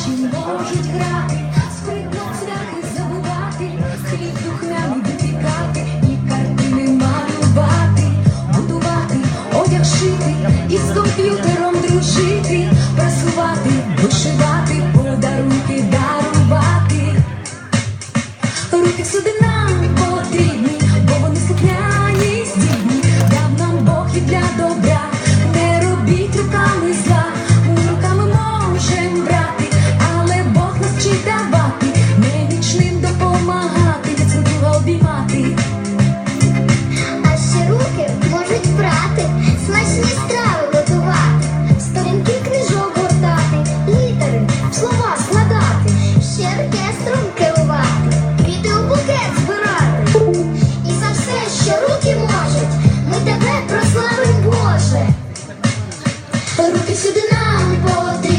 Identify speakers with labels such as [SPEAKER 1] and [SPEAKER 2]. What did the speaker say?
[SPEAKER 1] Наші можуть грати, спритно шляхи забувати, хліб духняний допікати, і картини малювати, будувати, одяг і з комп'ютером дружити.
[SPEAKER 2] Foi porque se não poder.